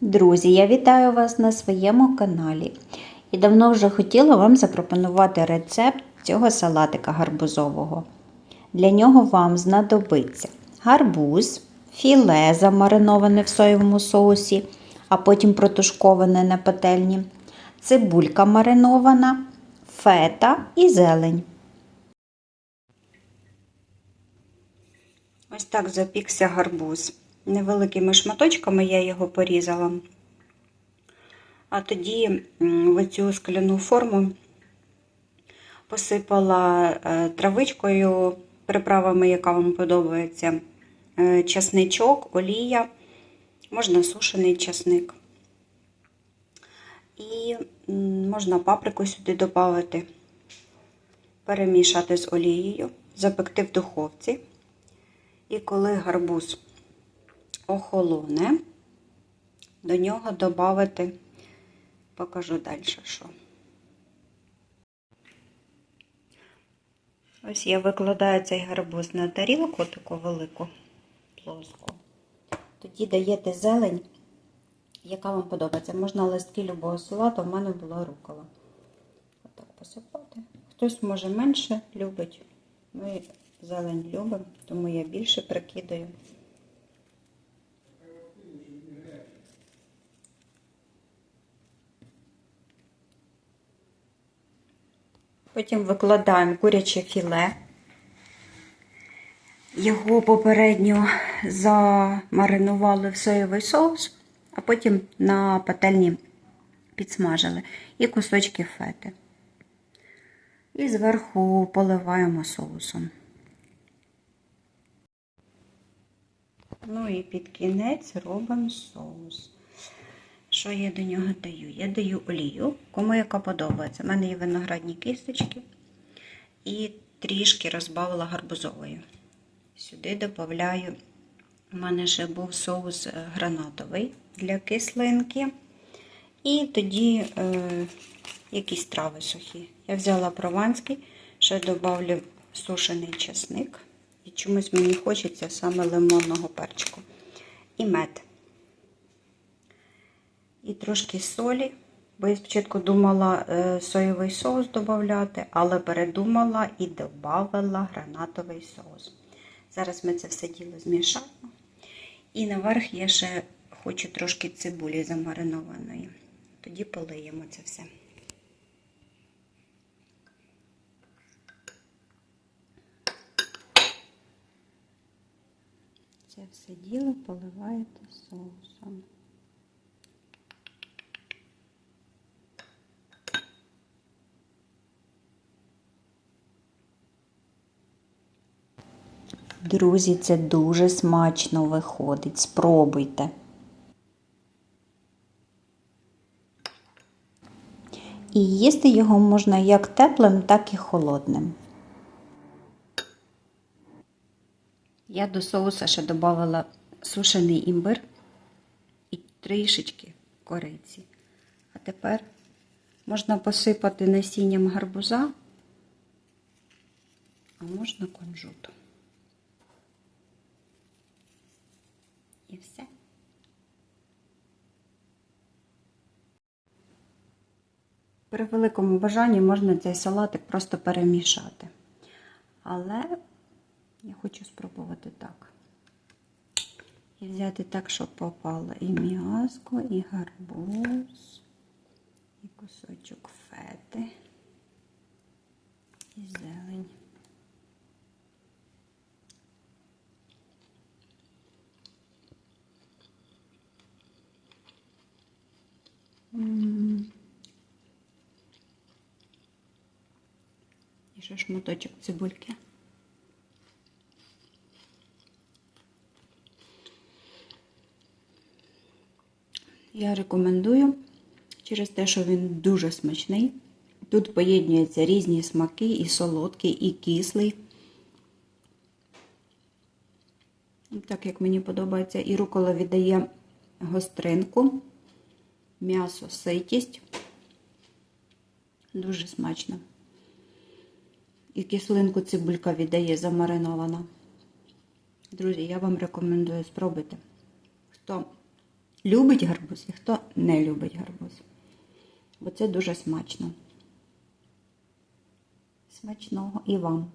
Друзі, я вітаю вас на своєму каналі. І давно вже хотіла вам запропонувати рецепт цього салатика гарбузового. Для нього вам знадобиться гарбуз, філе замариноване в соєвому соусі, а потім протушковане на пательні, цибулька маринована, фета і зелень. Ось так запікся гарбуз. Невеликими шматочками я його порізала. А тоді в цю скляну форму посипала е, травичкою, приправами, яка вам подобається, е, часничок, олія, можна сушений часник. І можна паприку сюди додати, перемішати з олією, запекти в духовці. І коли гарбуз охолоне, до нього додати, покажу далі, що. Ось я викладаю цей гарбуз на тарілку, таку велику, плоску. Тоді даєте зелень, яка вам подобається. Можна листки любого салату, в мене була рукола. Отак посипати. Хтось може менше любить. Ми зелень любимо, тому я більше прикидаю. Потім викладаємо куряче філе. Його попередньо замаринували в соєвий соус, а потім на пательні підсмажили і кусочки фети. І зверху поливаємо соусом. Ну і під кінець робимо соус. Що я до нього даю? Я даю олію, кому яка подобається. У мене є виноградні кісточки і трішки розбавила гарбузовою. Сюди додаю, у мене ще був соус гранатовий для кислинки. І тоді е, якісь трави сухі. Я взяла прованський, ще додавлю сушений чесник. І чомусь мені хочеться саме лимонного перчику. І мед. І трошки солі, бо я спочатку думала е, соєвий соус додати, але передумала і додала гранатовий соус. Зараз ми це все діло змішаємо. І наверх я ще хочу трошки цибулі замаринованої. Тоді полиємо це все. Це все діло поливаєте соусом. Друзі, це дуже смачно виходить. Спробуйте. І їсти його можна як теплим, так і холодним. Я до соуса ще додавала сушений імбир і трішечки кориці. А тепер можна посипати насінням гарбуза, а можна кунжутом. І все. При великому бажанні можна цей салатик просто перемішати. Але я хочу спробувати так. І взяти так, щоб попало і м'язко, і гарбуз, і кусочок фети, і зелень. Ще шматочок цибульки. Я рекомендую через те, що він дуже смачний. Тут поєднуються різні смаки, і солодкий, і кислий. Так як мені подобається, і рукола віддає гостринку, м'ясо, ситість. Дуже смачно. І кислинку цибулька віддає замаринована. Друзі, я вам рекомендую спробувати. Хто любить гарбуз і хто не любить гарбуз. Бо це дуже смачно. Смачного і вам.